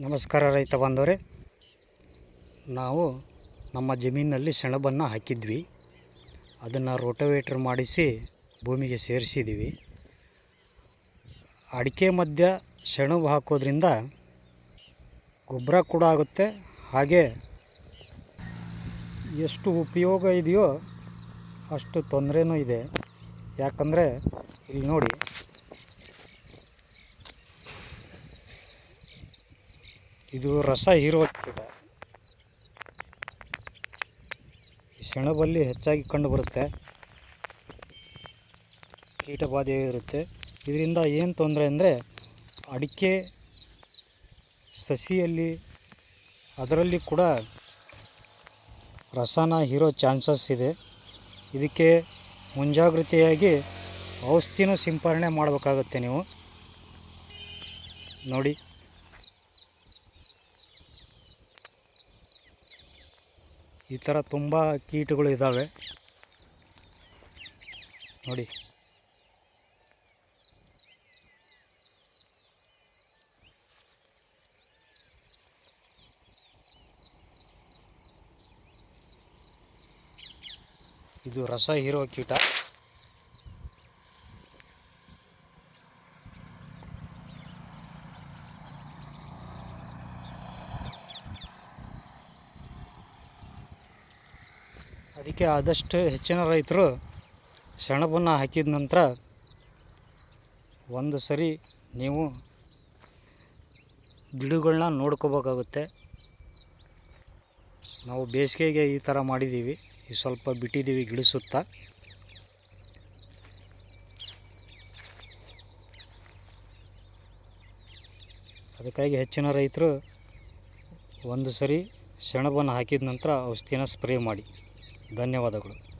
ನಮಸ್ಕಾರ ರೈತ ಬಾಂಧವರೇ ನಾವು ನಮ್ಮ ಜಮೀನಿನಲ್ಲಿ ಸೆಣಬನ್ನು ಹಾಕಿದ್ವಿ. ಅದನ್ನು ರೋಟೋವೇಟ್ರ್ ಮಾಡಿಸಿ ಭೂಮಿಗೆ ಸೇರಿಸಿದ್ದೀವಿ. ಅಡಿಕೆ ಮಧ್ಯ ಸೆಣಬು ಹಾಕೋದ್ರಿಂದ ಗೊಬ್ಬರ ಕೂಡ ಆಗುತ್ತೆ. ಹಾಗೆ ಎಷ್ಟು ಉಪಯೋಗ ಇದೆಯೋ ಅಷ್ಟು ತೊಂದರೆನೂ ಇದೆ. ಯಾಕಂದರೆ, ಇಲ್ಲಿ ನೋಡಿ ಇದು ರಸ ಹೀರುವ ಕೀಟ ಸೆಣಬಲ್ಲಿ ಹೆಚ್ಚಾಗಿ ಕಂಡುಬರುತ್ತೆ ಕೀಟಬಾಧೆ ಇರುತ್ತೆ. ಇದರಿಂದ ಏನು ತೊಂದರೆ ಅಂದರೆ ಅಡಿಕೆ ಸಸಿಯಲ್ಲಿ, ಅದರಲ್ಲಿ ಕೂಡ ರಸನ ಹೀರೋ ಚಾನ್ಸಸ್ ಇದೆ. ಇದಕ್ಕೆ ಮುಂಜಾಗ್ರತೆಯಾಗಿ ಔಷಧಿನೂ ಸಿಂಪರಣೆ ಮಾಡಬೇಕಾಗುತ್ತೆ ನೀವು. ನೋಡಿ. ಈ ಥರ ತುಂಬ ಕೀಟಗಳು ಇದ್ದಾವೆ. ನೋಡಿ. ಇದು ರಸ ಹೀರೋ ಕೀಟ. ಅದಕ್ಕೆ ಆದಷ್ಟು ಹೆಚ್ಚಿನ ರೈತರು ಸೆಣಬನ್ನು ಹಾಕಿದ ನಂತರ ಒಂದು ಸರಿ ನೀವು ಗಿಡಗಳನ್ನ ನೋಡ್ಕೋಬೇಕಾಗುತ್ತೆ. ನಾವು ಬೇಸಿಗೆಗೆ ಈ ಥರ ಮಾಡಿದ್ದೀವಿ. ಈ ಸ್ವಲ್ಪ ಬಿಟ್ಟಿದ್ದೀವಿ ಗಿಡ ಸುತ್ತ. ಅದಕ್ಕಾಗಿ ಹೆಚ್ಚಿನ ರೈತರು ಒಂದು ಸರಿ ಸೆಣಬನ್ನು ಹಾಕಿದ ನಂತರ ಔಷಧಿನ ಸ್ಪ್ರೇ ಮಾಡಿ. ಧನ್ಯವಾದಗಳು.